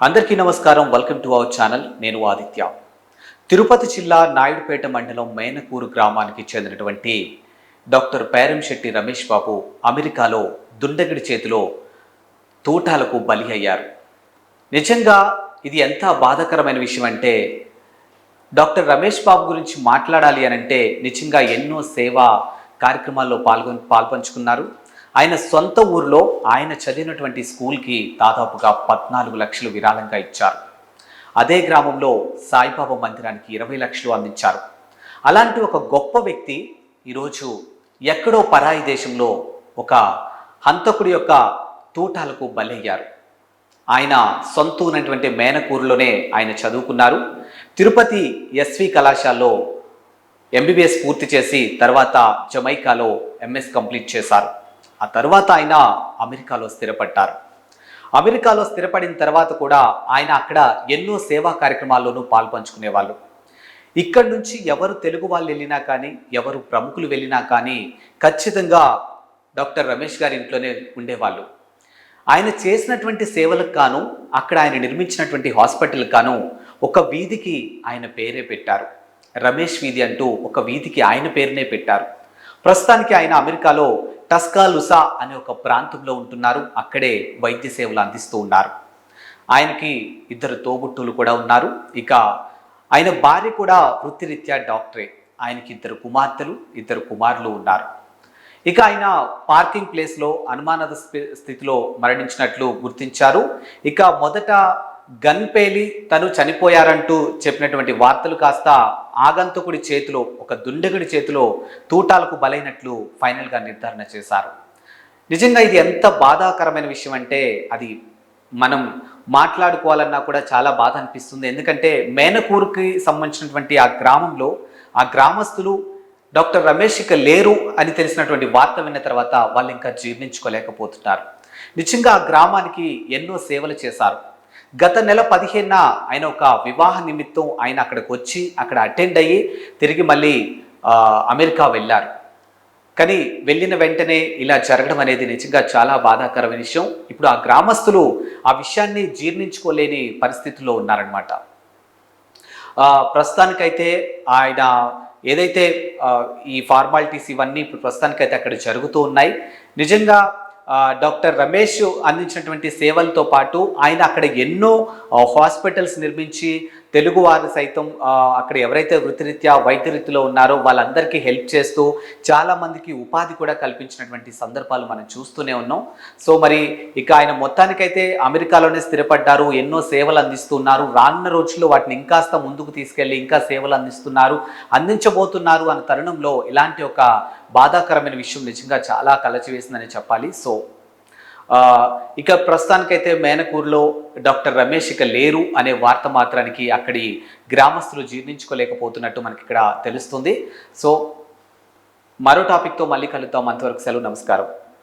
అందరికీ నమస్కారం. Welcome to our channel నేను ఆదిత్య. తిరుపతి జిల్లా నాయుడుపేట మండలం మేనకూరు గ్రామానికి చెందినటువంటి డాక్టర్ పేరంశెట్టి రమేష్ బాబు అమెరికాలో దుండగిడి చేతిలో తూటాలకు బలి అయ్యారు. నిజంగా ఇది ఎంత బాధాకరమైన విషయం అంటే డాక్టర్ రమేష్ బాబు గురించి మాట్లాడాలి అని అంటే నిజంగా ఎన్నో సేవా కార్యక్రమాల్లో పాల్గొని పాల్పంచుకున్నారు. ఆయన సొంత ఊరిలో ఆయన చదివినటువంటి స్కూల్కి దాదాపుగా పద్నాలుగు లక్షలు విరాళంగా ఇచ్చారు. అదే గ్రామంలో సాయిబాబా మందిరానికి ఇరవై లక్షలు అందించారు. అలాంటి ఒక గొప్ప వ్యక్తి ఈరోజు ఎక్కడో పరాయి దేశంలో ఒక హంతకుడి యొక్క తూటాలకు బలయ్యారు. ఆయన సొంత ఉన్నటువంటి మేనకూరులోనే ఆయన చదువుకున్నారు. తిరుపతి ఎస్వి కళాశాలలో ఎంబీబీఎస్ పూర్తి చేసి తర్వాత జమైకాలో ఎంఎస్ కంప్లీట్ చేశారు. ఆ తర్వాత ఆయన అమెరికాలో స్థిరపడ్డారు. అమెరికాలో స్థిరపడిన తర్వాత కూడా ఆయన అక్కడ ఎన్నో సేవా కార్యక్రమాల్లోనూ పాల్పంచుకునేవాళ్ళు. ఇక్కడి నుంచి ఎవరు తెలుగు వాళ్ళు వెళ్ళినా కానీ ఎవరు ప్రముఖులు వెళ్ళినా కానీ ఖచ్చితంగా డాక్టర్ రమేష్ గారి ఇంట్లోనే ఉండేవాళ్ళు. ఆయన చేసినటువంటి సేవలకు గాను అక్కడ ఆయన నిర్మించినటువంటి హాస్పిటల్కి గాను ఒక వీధికి ఆయన పేరే పెట్టారు. రమేష్ వీధి అంటూ ఒక వీధికి ఆయన పేరునే పెట్టారు. ప్రస్తుతానికి ఆయన అమెరికాలో టస్కాలుసా అనే ఒక ప్రాంతంలో ఉంటున్నారు. అక్కడే వైద్య సేవలు అందిస్తూ ఉన్నారు. ఆయనకి ఇద్దరు తోబుట్టులు కూడా ఉన్నారు. ఇక ఆయన భార్య కూడా వృత్తిరీత్యా డాక్టరే. ఆయనకి ఇద్దరు కుమార్తెలు ఇద్దరు కుమారులు ఉన్నారు. ఇక ఆయన పార్కింగ్ ప్లేస్లో అనుమానద స్థి- స్థితిలో మరణించినట్లు గుర్తించారు. ఇక మొదట గన్ పేలి తను చనిపోయారంటూ చెప్పినటువంటి వార్తలు కాస్త ఆగంతకుడి చేతిలో ఒక దుండగుడి చేతిలో తూటాలకు బలైనట్లు ఫైనల్గా నిర్ధారణ చేశారు. నిజంగా ఇది ఎంత బాధాకరమైన విషయం అంటే అది మనం మాట్లాడుకోవాలన్నా కూడా చాలా బాధ అనిపిస్తుంది. ఎందుకంటే మేనకూరుకి సంబంధించినటువంటి ఆ గ్రామంలో ఆ గ్రామస్తులు డాక్టర్ రమేష్ ఇక లేరు అని తెలిసినటువంటి వార్త విన్న తర్వాత వాళ్ళు ఇంకా జీర్ణించుకోలేకపోతున్నారు. నిజంగా ఆ గ్రామానికి ఎన్నో సేవలు చేశారు. గత నెల పదిహేనున ఆయన ఒక వివాహ నిమిత్తం ఆయన అక్కడికి వచ్చి అక్కడ అటెండ్ అయ్యి తిరిగి మళ్ళీ అమెరికా వెళ్ళారు. కానీ వెళ్ళిన వెంటనే ఇలా జరగడం అనేది నిజంగా చాలా బాధాకరమైన విషయం. ఇప్పుడు ఆ గ్రామస్తులు ఆ విషయాన్ని జీర్ణించుకోలేని పరిస్థితిలో ఉన్నారనమాట ప్రస్తుతానికైతే ఆయన ఏదైతే ఈ ఫార్మాలిటీస్ ఇవన్నీ ఇప్పుడు ప్రస్తుతానికైతే అక్కడ జరుగుతూ ఉన్నాయి. నిజంగా డాక్టర్ రమేష్ అందించినటువంటి సేవలతో పాటు ఆయన అక్కడ ఎన్నో హాస్పిటల్స్ నిర్మించి తెలుగు వారు సైతం అక్కడ ఎవరైతే వృత్తిరీత్యా వైద్య ఉన్నారో వాళ్ళందరికీ హెల్ప్ చేస్తూ చాలామందికి ఉపాధి కూడా కల్పించినటువంటి సందర్భాలు మనం చూస్తూనే ఉన్నాం. సో మరి ఇక ఆయన మొత్తానికైతే అమెరికాలోనే స్థిరపడ్డారు ఎన్నో సేవలు అందిస్తున్నారు. రానున్న రోజుల్లో వాటిని ఇంకాస్త ముందుకు తీసుకెళ్ళి ఇంకా సేవలు అందిస్తున్నారు అందించబోతున్నారు అన్న తరుణంలో ఇలాంటి ఒక బాధాకరమైన విషయం నిజంగా చాలా కలచివేసిందని చెప్పాలి. సో ఇక ప్రస్తుతానికైతే మేనకూరులో డాక్టర్ రమేష్ ఇక లేరు అనే వార్త మాత్రానికి అక్కడి గ్రామస్తులు జీర్ణించుకోలేకపోతున్నట్టు మనకి ఇక్కడ తెలుస్తుంది. సో మరో టాపిక్తో మళ్ళీ కలుద్దాం. అంతవరకు సెలవు నమస్కారం.